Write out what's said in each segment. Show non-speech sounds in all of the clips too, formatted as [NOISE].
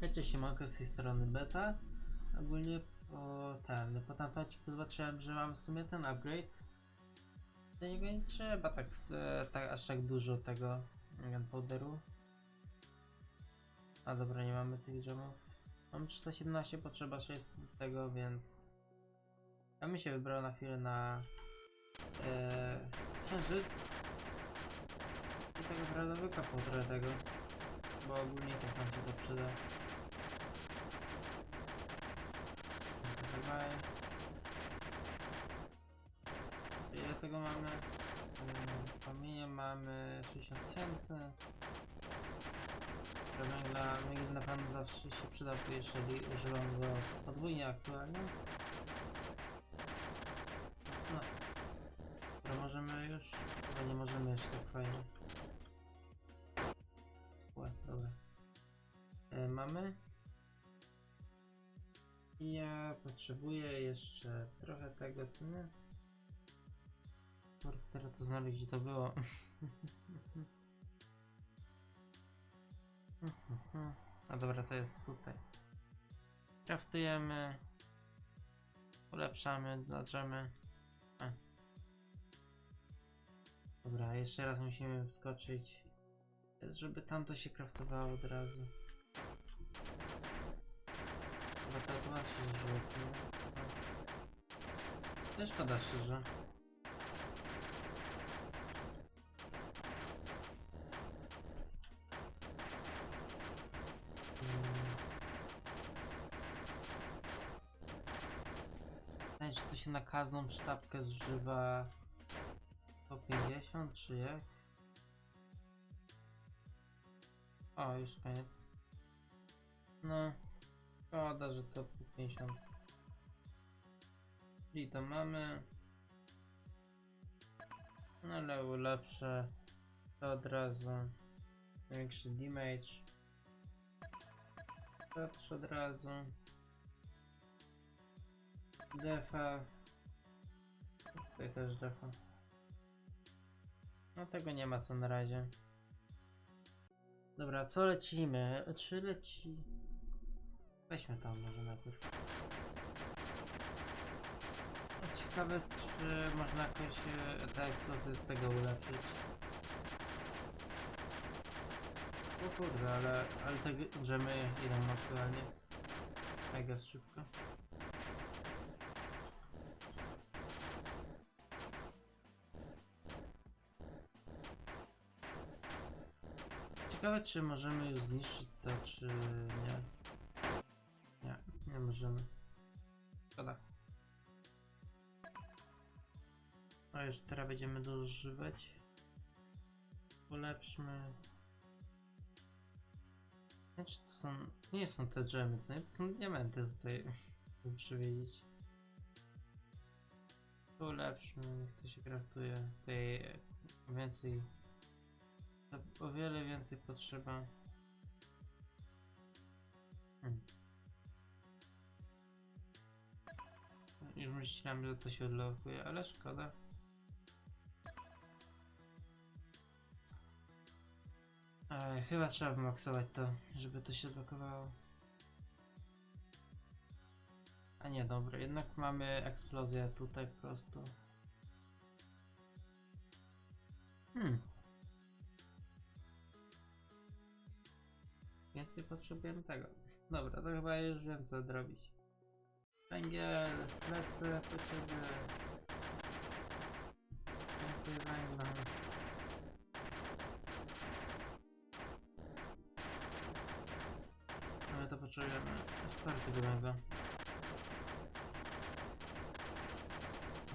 Wiecie, siemanko z tej strony beta. Ogólnie po ten, po odcinku zobaczyłem, że mam w sumie ten upgrade. Do niego nie trzeba tak, tak aż tak dużo tego gunpowderu. A dobra, nie mamy tych gemów. Mam 317, potrzeba 600 do tego, więc... Ja bym się wybrał na chwilę na... E, księżyc. I tak naprawdę wykopał trochę tego. Bo ogólnie tak nam się to przyda. Zawsze się przydał, jeżeli używam go podwójnie aktualnie. No. Dobra, możemy już? Chyba nie możemy jeszcze tak fajnie. Ła, dobra. E, mamy. Ja potrzebuję jeszcze trochę tego, co nie? Teraz to znaleźć, gdzie to było. [LAUGHS] A dobra, to jest tutaj. Kraftujemy. Ulepszamy, dlaczemy. A. Dobra, jeszcze raz musimy wskoczyć. Żeby tamto się kraftowało od razu. Chyba to automat się nie? No. Też szkoda szczerze. Każdą sztabkę zużywa po 50 czy jak? O, już koniec. No, szkoda, że to po 50. I to mamy. No ale ulepszę to od razu. Większy damage. To też od razu. Defa. Tutaj też defa. No tego nie ma co na razie. Dobra, co lecimy? Czy leci... Weźmy tam może najpierw. Ciekawe, czy można jakoś e, te eksplozje z tego ulepszyć. O kurde, ale, ale te dżemy idą aktualnie. Mega szybko. Ciekawe, czy możemy już zniszczyć to, czy nie. Nie, nie możemy. Szkoda. A już teraz będziemy dożywać. Ulepszmy. Znaczy to są... Nie są te dżemy, co nie? To są diamenty tutaj. [LAUGHS] Muszę wiedzieć. Ulepszmy, niech to się kraftuje. Tutaj więcej... to O wiele więcej potrzeba. Hmm. Już myślałem, że to się odlokuje, ale szkoda. Ej, chyba trzeba wymaksować to, żeby to się odblokowało. A nie, dobra, jednak mamy eksplozję tutaj po prostu. Hmm. Potrzebujemy tego. Dobra, to chyba już wiem co zrobić. Węgiel, lecę po ciebie. Więcej węgla. Ale to potrzebujemy sporo tego węgla.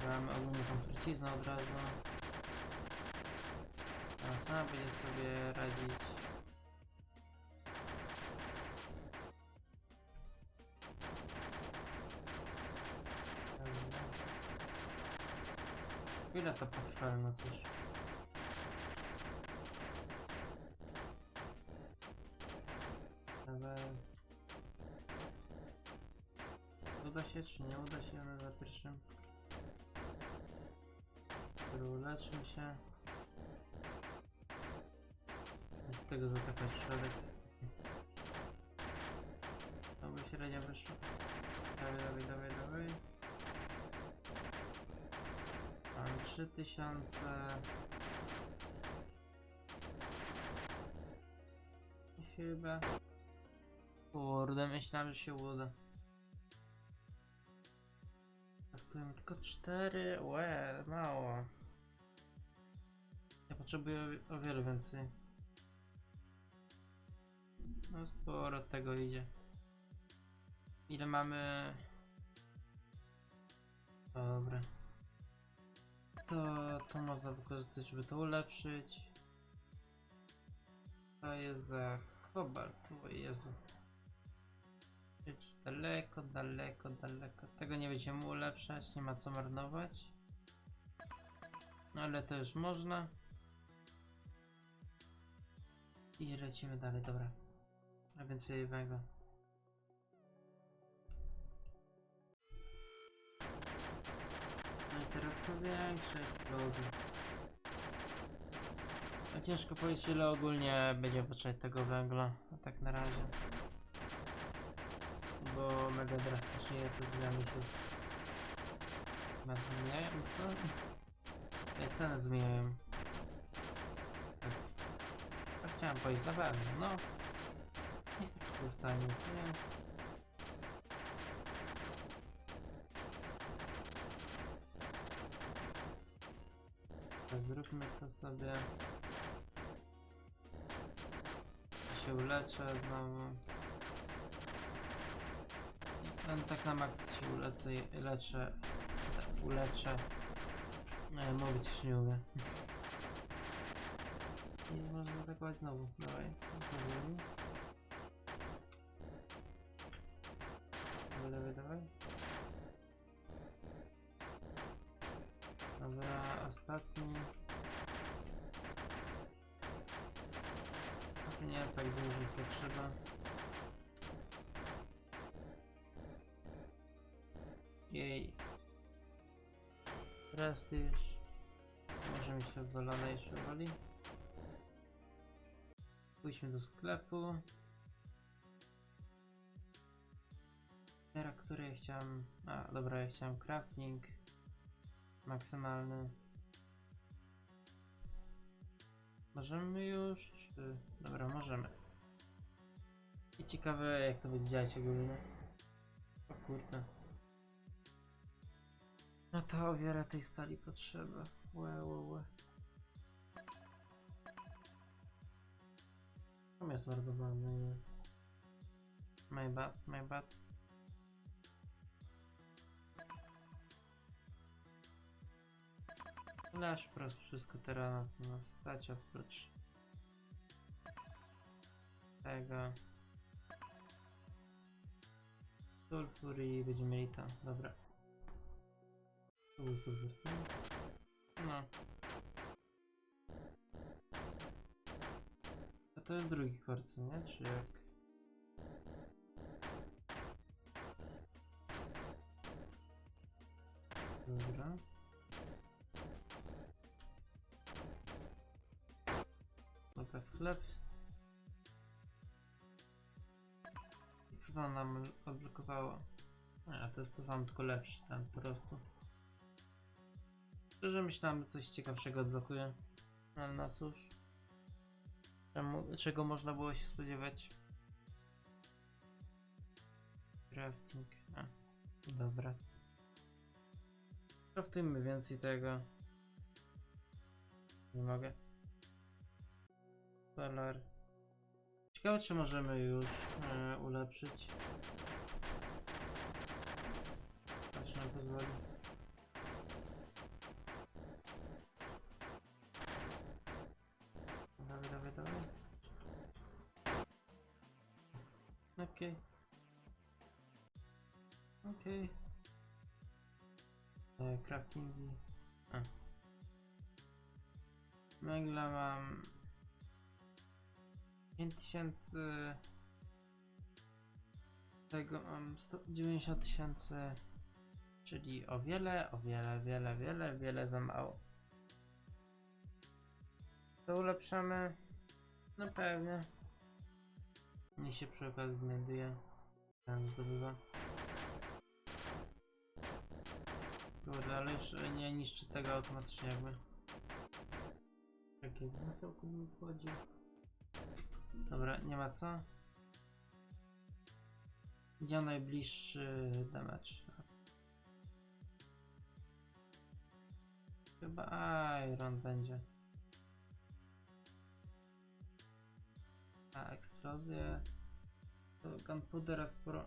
Damy ogólnie tą truciznę od razu. A sama będzie sobie radzić. No cóż. Ale... Uda się czy nie uda się na za pierwszym? Uleczmy się. Z tego zakapać w środek. tyle nie wyszło. Dawaj, dawaj, dawaj, dawaj. 3000. I Chyba. Kurde, myślałem, że się uda. Brakuje tylko 4. Łe, mało. Ja potrzebuję o o wiele więcej. No sporo tego idzie. Ile mamy? Dobra. To, to można wykorzystać, żeby to ulepszyć. To jest za kobalt, o Jezu. Czyli Daleko, daleko, daleko. Tego nie będziemy ulepszać, nie ma co marnować. No ale to już można. I lecimy dalej, dobra. A więcej węgla. Teraz są większe eksplozje. A ciężko powiedzieć ile ogólnie będzie potrzebować tego węgla, a tak na razie. Bo mega drastycznie te zmiany się chyba zmieniają, co? Nie, ceny zmieniają. Tak. tak chciałem powiedzieć, na pewno, no. Niech tak zostanie, nie? Zróbmy to sobie. Się uleczę znowu. No, tak na maks się ulecę, leczę, uleczę. Nie, mówić już nie umiem. [LAUGHS] I można zaatakować znowu, dawaj. powoli. Jej. Prestiż. Może mi się wywalone jeszcze wali. Pójdźmy do sklepu. Teraz, który ja chciałem... A, dobra, ja chciałem crafting. Maksymalny. Możemy już, czy... Dobra, możemy. I ciekawe jak to będzie działać ogólnie. O kurde. No to o wiele tej stali potrzeba. Łe, łe, łe. Tam jest mordowany. My bad, my bad. Nasz prost wszystko teraz na to stać oprócz tego. Sulfur i będziemy mieli to. Dobra. To był. No. A to jest drugi kwarc, nie? Czy jak? Dobra. Dobra, sklep. Co to nam odblokowało? A, to jest to samo, tylko lepszy ten po prostu. Szczerze myślałem, że coś ciekawszego odblokuje. Ale no cóż. Czemu, czego można było się spodziewać? Crafting. A, dobra. Craftujmy więcej tego. Nie mogę. Solar. Ciekawe, czy możemy już e, ulepszyć. Okej. Okej. E, craftingi. A. Węgla mam 5000 tego mam 190 tysięcy czyli o wiele, o wiele, wiele, wiele, wiele za mało to ulepszamy no pewnie niech się przy okazji znajduje Ten zdobywa. Kurde, ale już nie niszczy tego automatycznie jakby. Jakie masełko mi wchodzi. Dobra, nie ma co. Gdzie najbliższy damage? Chyba Iron będzie. A eksplozję. To gunpowdera sporo.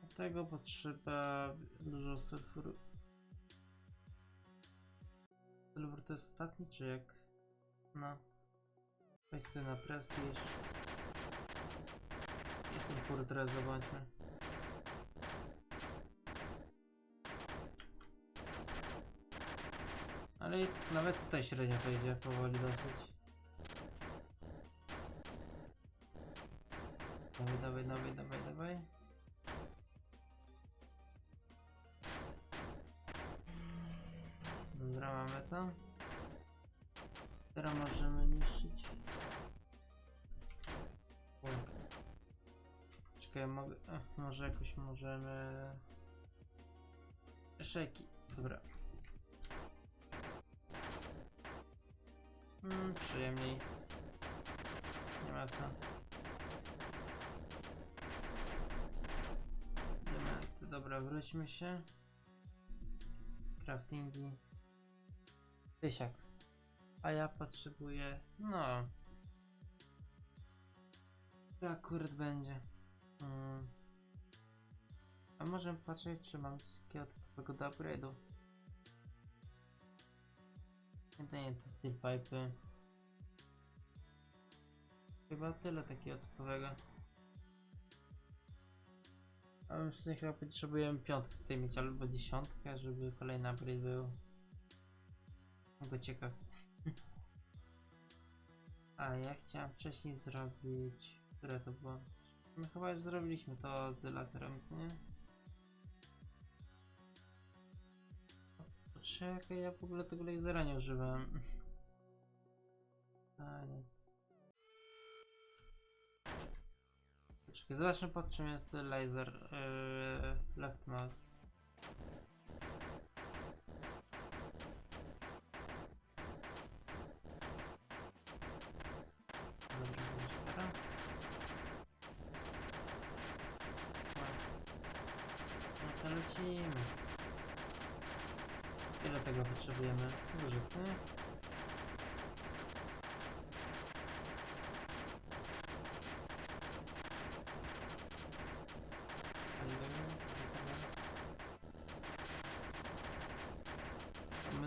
Do tego potrzeba dużo sulfuru. Silver to jest ostatni, czy jak? No. Weź na prestiż. Jestem portret, zobaczmy. Ale nawet tutaj średnio to idzie powoli dosyć. Dawaj, dawaj, dawaj, dawaj, dawaj. Dobra, mamy to. Teraz możemy niszczyć. Czekaj, mogę. Ech, może jakoś możemy. Szejki. Dobra. Przyjemniej. Nie ma co. Dobra, wróćmy się. Craftingi. Tysiak. A ja potrzebuję. No. To akurat będzie. Mm. A możemy patrzeć, czy mam takiego typowego do upgrade'u. Nie, to nie te steel pipe. Chyba tyle takiego typowego. A my w sumie chyba potrzebujemy piątkę tutaj mieć albo dziesiątkę, żeby kolejny upgrade był. Mogę ciekaw. [LAUGHS] A ja chciałem wcześniej zrobić. Które to było? My chyba już zrobiliśmy to z laserem, nie? Poczekaj, ja w ogóle tego lasera nie używałem. [LAUGHS] A nie. Poczekaj, zobaczmy pod czym jest laser yy, left mouse. No lecimy. Ile tego potrzebujemy? Dużo, nie?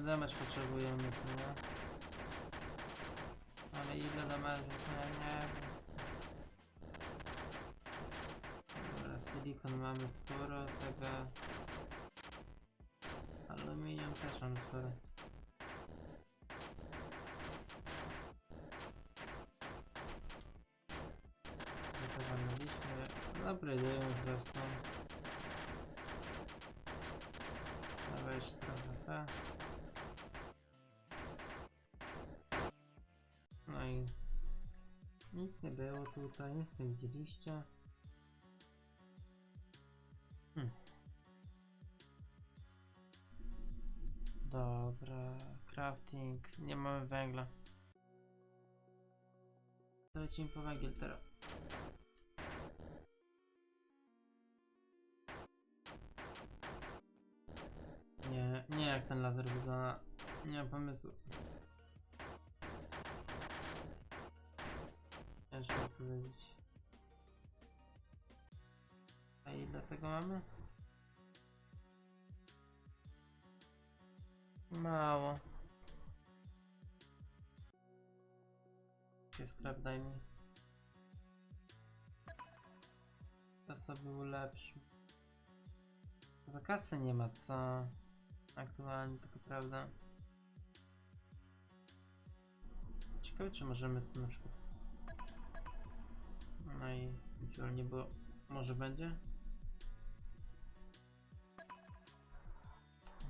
damage potrzebujemy, co nie? Ale ile damage, nie, nie Dobra, silikon mamy sporo, tego... Aluminium też mam sporo. Upgrade'ujemy po prostu. Dawaj, 14 nic nie było tutaj, nic nie widzieliście. Hmm. Dobra, crafting, nie mamy węgla. Lecimy po węgiel teraz. Nie, nie jak ten laser wygląda. Nie mam pomysłu. A ile tego mamy? Mało. Się sklep daj mi. To sobie ulepszy. Za kasy nie ma co. Aktualnie, tylko prawda. Ciekawe czy możemy tu na przykład. No i nie było. Może będzie?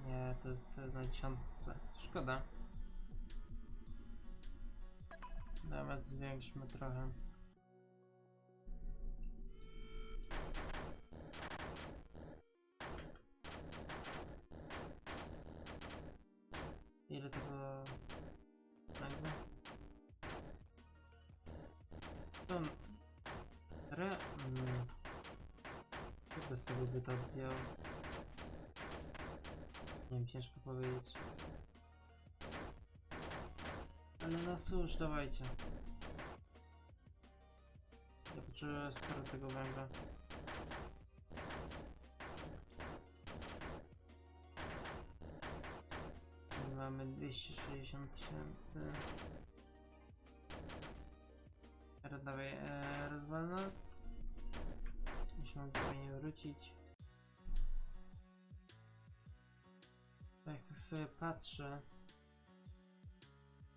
Nie, to jest, to jest na dziesiątce. Szkoda. Nawet zwiększmy trochę. Ile tego węgla? To Co by z tego by to odjął? Nie wiem, ciężko powiedzieć. Ale no cóż, dawajcie. Ja potrzebuję sporo tego węgla. Mamy 260 tysięcy. Dawaj, e, rozwal nas. Musimy fajnie wrócić. Tak sobie patrzę.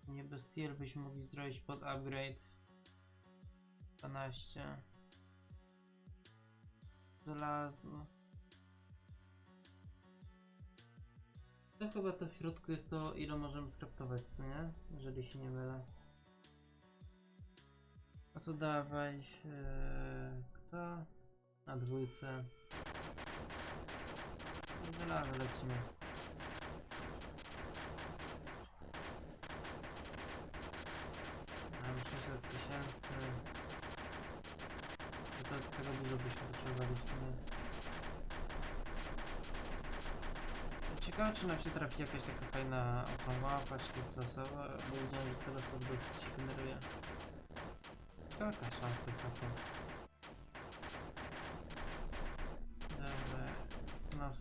Nie bez tier byśmy mogli zrobić pod upgrade. 12. Żelazo. To chyba to w środku jest to, ile możemy skraftować, co nie? Jeżeli się nie mylę. A to dawaj. Yy, kto? Na dwójce. Żelazo lecimy. Mam 600 tysięcy. I to tego dużo byśmy potrzebowali w sumie. Ciekawe czy nam się trafi jakaś taka fajna okołmapa czy to losowa, bo widziałem, że to losowo dosyć generuje. Jaka szansa jest na to?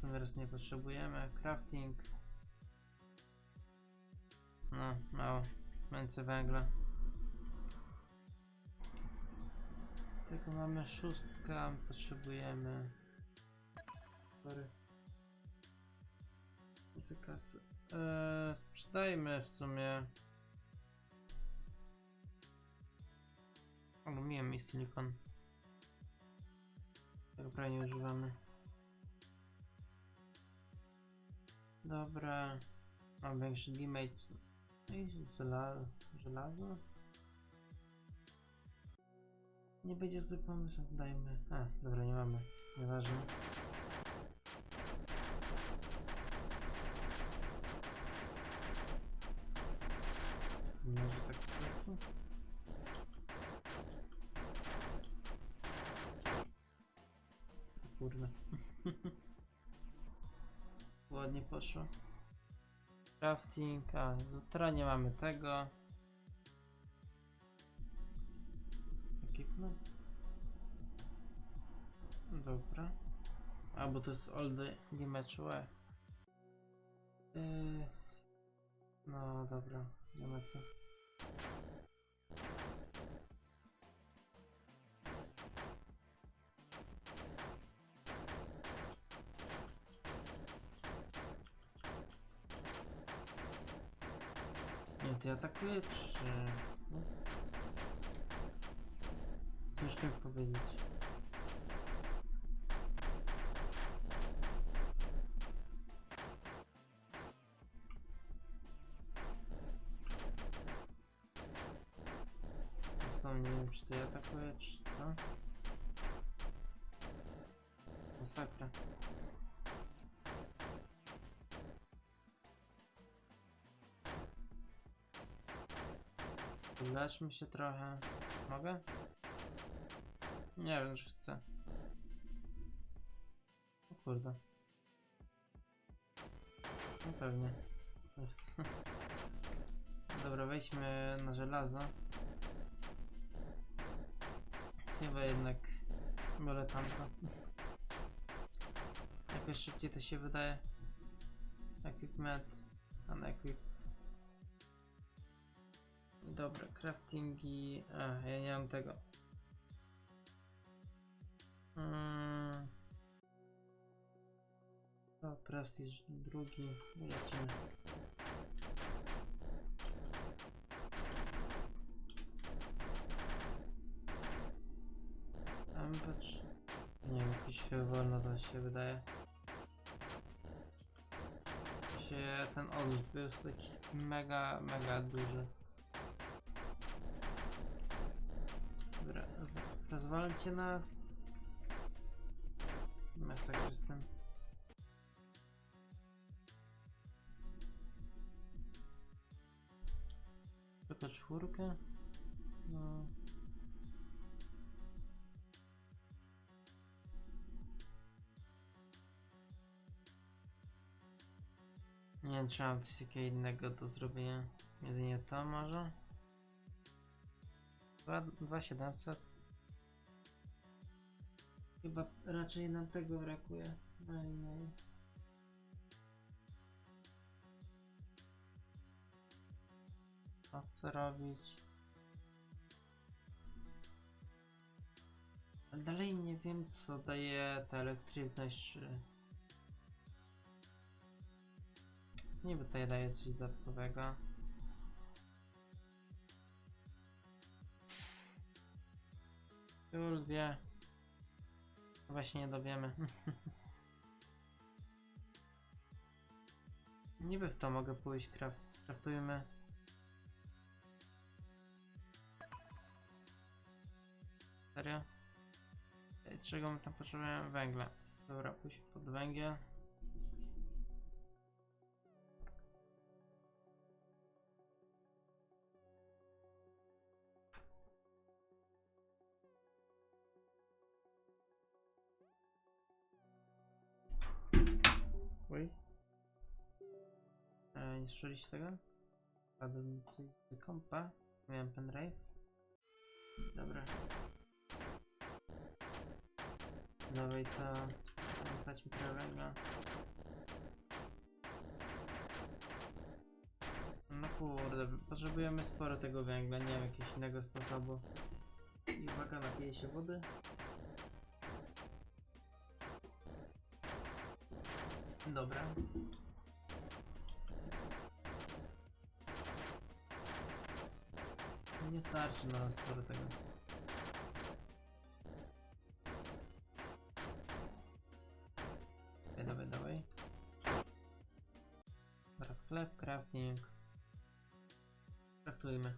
No w sumie raz nie potrzebujemy. Crafting. No, mało. Więcej węgla. Tylko mamy szóstkę, potrzebujemy. Sorry. Kasy. Eee, sprzedajmy w sumie. Aluminium i silikon. Tego prawie nie używamy. Dobra. Mam większy damage. I żelazo. żelazo? Nie będzie zły pomysł, dajmy. A, dobra, nie mamy. Nieważne. Może tak po prostu? Kurde. [LAUGHS] Ładnie poszło. Crafting, a z nie mamy tego. Equipment. Dobra. A, bo to jest all the damage. Yy... No dobra, nie ma co. Atakuje czy... No. Ciężko mi powiedzieć. Zresztą nie wiem czy ty atakuje czy co? Masakra. Leczmy się trochę. Mogę? Nie wiem, czy chcę. O kurde. No pewnie. [LAUGHS] Dobra, wejdźmy na żelazo. Chyba jednak wolę tamto. Jakoś szybciej to się wydaje. Equipment. Unequip. Dobra, craftingi. A, ja nie mam tego. Mm. To prestiż drugi. Lecimy. Tam patrz. Nie wiem, jakiś wolno to się wydaje. Się ten odrzut był taki mega, mega duży. Rozwalcie nas. Masakr z tym. Tylko czwórkę? No. Nie wiem, czy mam coś takiego innego do zrobienia. Jedynie to może? Dwa- 2700? Chyba raczej nam tego brakuje. No. i- Co robić? Ale dalej nie wiem co daje ta elektryczność czy... Niby tutaj daje coś dodatkowego. Już wie. Właśnie nie dowiemy. [LAUGHS] Niby w to mogę pójść, craft. Skraftujmy. Serio? Czego my tam potrzebujemy? Węgla. Dobra, pójść pod węgiel. Nie słyszeliście tego? Padłem tutaj z kompa. Miałem pendrive. Dobra. Dawaj to. Stać mi trochę węgla. No kurde, potrzebujemy sporo tego węgla, nie wiem jakiegoś innego sposobu. I uwaga, napiję się wody. Dobra. Nie starczy na nas sporo tego. Dawaj, dawaj, dawaj. Teraz sklep, crafting. Craftujmy.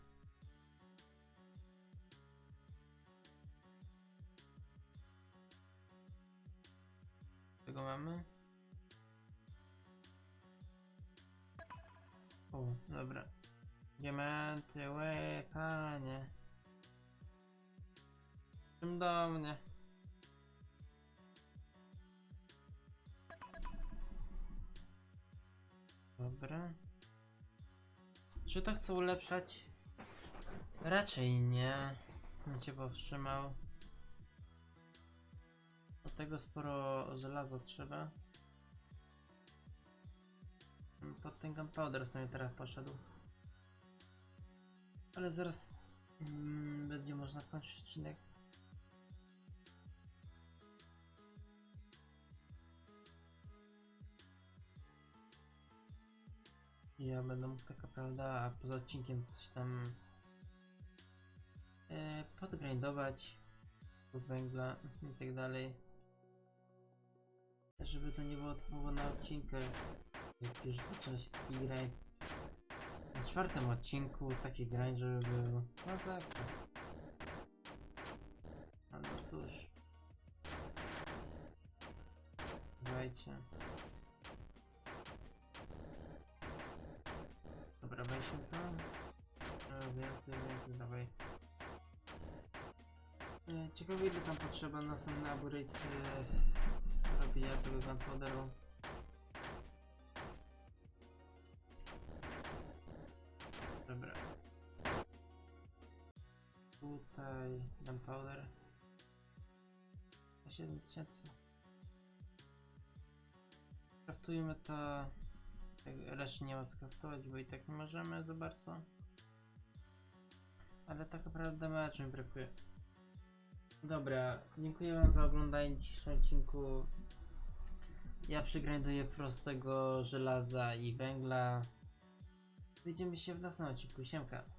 Tego mamy? O, dobra. Diamenty, łe, panie. Czym do mnie? Dobra. Czy to chcę ulepszać? Raczej nie. Bym cię powstrzymał. Do tego sporo żelaza trzeba. Pod ten gunpowder sobie teraz poszedł. Ale zaraz mm, będzie można kończyć odcinek. Ja będę mógł taka prawda, poza odcinkiem coś tam e, podgrindować węgla i tak dalej. Żeby to nie było typowo na odcinkach. Jak już zacząć taki. Czwartym odcinku taki grind, żeby był. No tak. tak. No, cóż. Słuchajcie. Dobra, weźmy to. E, Więcej, więcej, dawaj. E, Ciekawe ile tam potrzeba na sam nabór e, robienia tego gunpowderu. 7000. Kraftujmy to. Reszty nie ma co kraftować, bo i tak nie możemy za bardzo. Ale tak naprawdę meczu mi brakuje. Dobra, dziękuję wam za oglądanie dzisiejszego odcinku. Ja przygrinduję prostego żelaza i węgla. Widzimy się w następnym odcinku. Siemka.